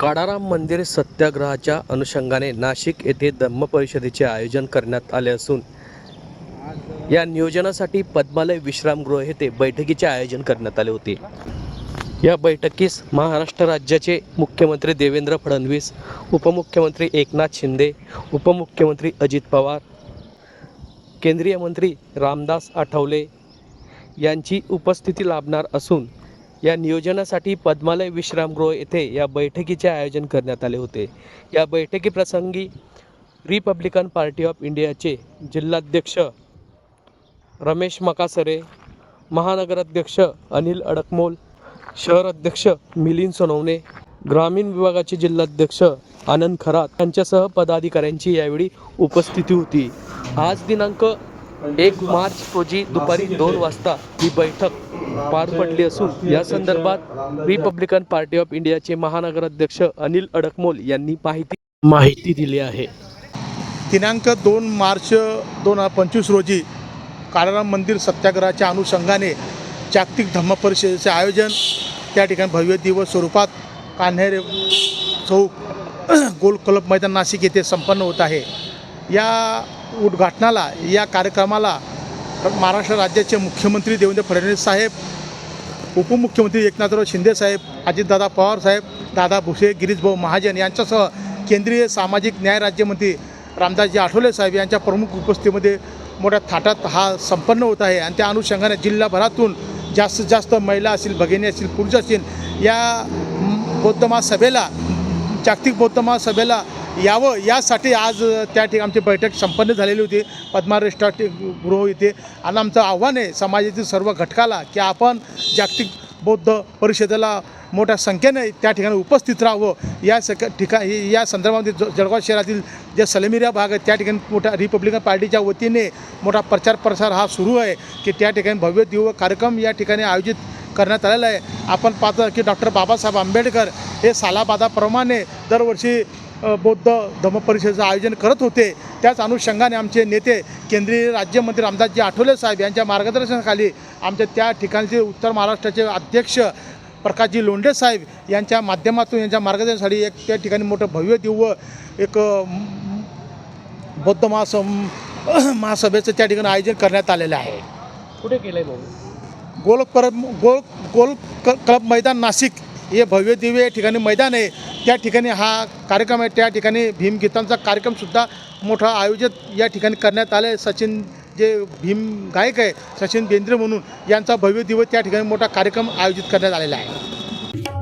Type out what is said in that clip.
काळाराम मंदिर सत्याग्रहाच्या अनुषंगाने नाशिक येथे धम्म परिषदेचे आयोजन करण्यात आले असून या नियोजनासाठी पद्मालय विश्रामगृह येथे बैठकीचे आयोजन करण्यात आले होते. या बैठकीस महाराष्ट्र राज्याचे मुख्यमंत्री देवेंद्र फडणवीस उपमुख्यमंत्री एकनाथ शिंदे उपमुख्यमंत्री अजित पवार केंद्रीय मंत्री रामदास आठवले यांची उपस्थिती लाभणार असून या नियोजनासाठी पद्मालय विश्रामगृह येथे या बैठकीचे आयोजन करण्यात आले होते. या बैठकीप्रसंगी रिपब्लिकन पार्टी ऑफ इंडियाचे जिल्हाध्यक्ष रमेश मकासरे महानगराध्यक्ष अनिल अडकमोल शहर अध्यक्ष मिलिंद सोनवणे ग्रामीण विभागाचे जिल्हाध्यक्ष आनंद खरात यांच्यासह पदाधिकाऱ्यांची यावेळी उपस्थिती होती. आज दिनांक एक मार्च रोजी दुपारी दोन वाजता ही बैठक पार पडली असून या संदर्भात रिपब्लिकन पार्टी ऑफ इंडियाचे महानगराध्यक्ष अनिल अडकमोल यांनी माहिती माहिती दिली आहे. दिनांक दोन मार्च दोन हजार पंचवीस रोजी काळाराम मंदिर सत्याग्रहाच्या अनुषंगाने जागतिक धम्म परिषदेचे आयोजन त्या ठिकाणी भव्य दिवस स्वरूपात कान्हेर चौक गोल क्लब मैदान नाशिक येथे संपन्न होत आहे. या उद्घाटनाला या कार्यक्रमाला महाराष्ट्र राज्याचे मुख्यमंत्री देवेंद्र फडणवीस साहेब उपमुख्यमंत्री एकनाथराव शिंदे साहेब अजितदादा पवार साहेब दादा भुसे गिरीशभाऊ महाजन यांच्यासह केंद्रीय सामाजिक न्याय राज्यमंत्री रामदासजी आठवले साहेब यांच्या प्रमुख उपस्थितीमध्ये मोठ्या थाटात हा संपन्न होत आहे. आणि त्या अनुषंगाने जिल्हाभरातून जास्तीत जास्त महिला असतील भगिनी असतील पुरुष असतील या बौद्धमा बौद्ध महासभेला जागतिक बौद्ध महासभेला यावं. यासाठी आज त्या ठिकाणी आमची बैठक संपन्न झालेली होती. पद्मा रेस्टॉरंट गृह इथे. आणि आमचं आव्हान आहे समाजातील सर्व घटकाला की आपण जागतिक बौद्ध परिषदेला मोठ्या संख्येने त्या ठिकाणी उपस्थित राहावं. या सक ठिका या संदर्भामध्ये ज जळगाव शहरातील जे सलेमिरा भाग आहे त्या ठिकाणी मोठ्या रिपब्लिकन पार्टीच्या वतीने मोठा प्रचार प्रसार हा सुरू आहे की त्या ठिकाणी भव्य दिव्य कार्यक्रम या ठिकाणी आयोजित करण्यात आलेलं आहे. आपण पाहतो की डॉक्टर बाबासाहेब आंबेडकर हे सालाबादाप्रमाणे दरवर्षी बौद्ध धम्मपरिषदेचं आयोजन करत होते. त्याच अनुषंगाने आमचे नेते केंद्रीय राज्यमंत्री रामदासजी आठवले साहेब यांच्या मार्गदर्शनाखाली आमच्या त्या ठिकाणचे उत्तर महाराष्ट्राचे अध्यक्ष प्रकाशजी लोंढे साहेब यांच्या माध्यमातून यांच्या मार्गदर्शनासाठी एक त्या ठिकाणी मोठं भव्य दिव्य एक बौद्ध महासम महासभेचं त्या ठिकाणी आयोजन करण्यात आलेलं आहे. कुठे केलं भाऊ? गोल परब गोल गोल क क्लब मैदान नाशिक हे भव्य दिव्य या ठिकाणी मैदान आहे. त्या ठिकाणी हा कार्यक्रम आहे. त्या ठिकाणी भीमगीतांचा कार्यक्रमसुद्धा मोठा आयोजित या ठिकाणी करण्यात आले सचिन जे भीम गायक आहे सचिन बेंद्रे म्हणून यांचा भव्य दिवस त्या ठिकाणी मोठा कार्यक्रम आयोजित करण्यात आलेला आहे.